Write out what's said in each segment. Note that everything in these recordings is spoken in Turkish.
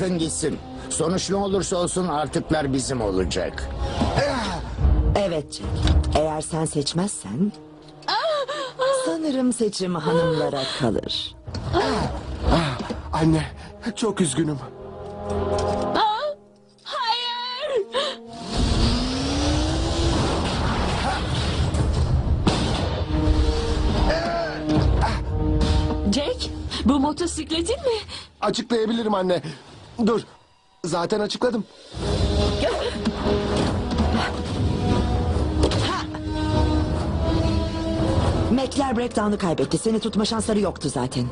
Bırakın gitsin. Sonuç ne olursa olsun artıklar bizim olacak. Evet Jack. Eğer sen seçmezsen... Sanırım seçim hanımlara kalır. Anne, çok üzgünüm. Hayır. Jack, bu motosikletin mi? Açıklayabilirim anne. Dur. Zaten açıkladım. Mac'ler breakdown'u kaybetti. Seni tutma şansları yoktu zaten.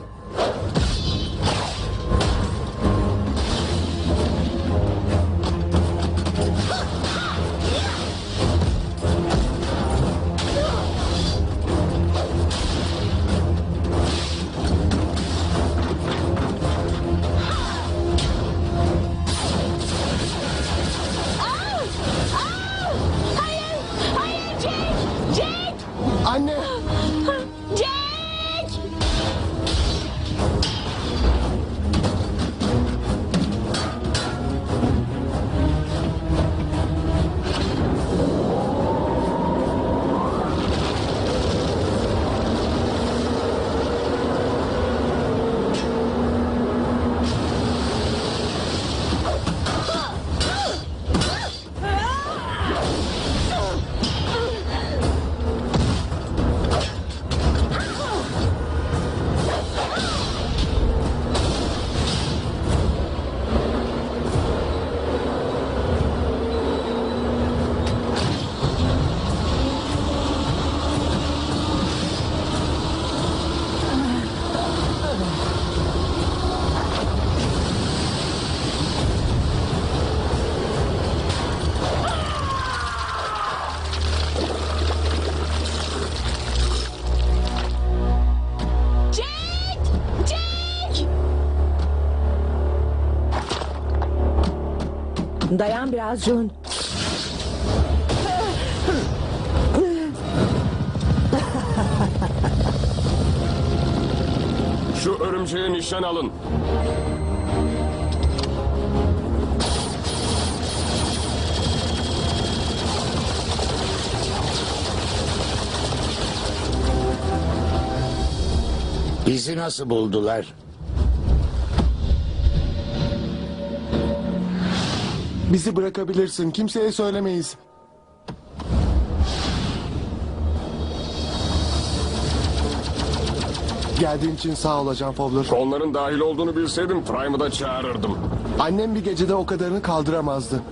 Anne! Dayan biraz June. Şu örümceğe nişan alın. Bizi nasıl buldular? Bizi bırakabilirsin. Kimseye söylemeyiz. Geldiğin için sağ ol Ajan Fowler. Onların dahil olduğunu bilseydim Prime'ı da çağırırdım. Annem bir gecede o kadarını kaldıramazdı.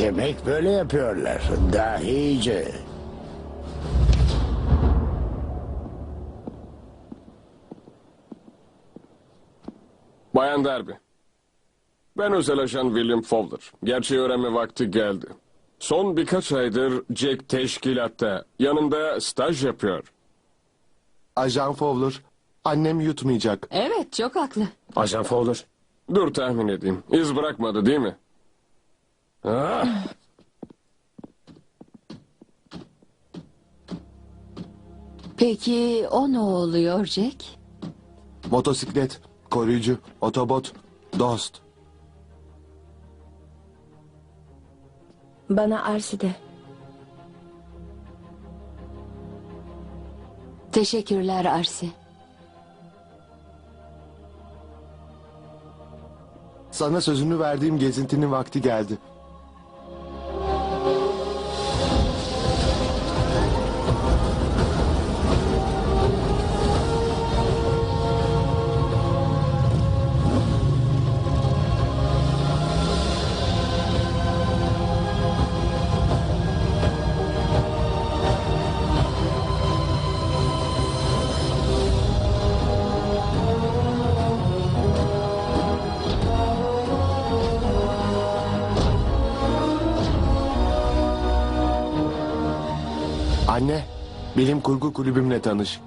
Demek böyle yapıyorlar. Dahice. Bayan Derby. Ben özel ajan William Fowler. Gerçeği öğrenme vakti geldi. Son birkaç aydır Jack teşkilatta. Yanımda staj yapıyor. Ajan Fowler, annem yutmayacak. Evet, çok haklı. Ajan Fowler. Dur tahmin edeyim. İz bırakmadı değil mi? Peki o ne oluyor Jack? Motosiklet, koruyucu, otobot, dost. Bana Arsi'de. Teşekkürler Arsi. Sana sözünü verdiğim gezintinin vakti geldi. Anne, bilim kurgu kulübümle tanış.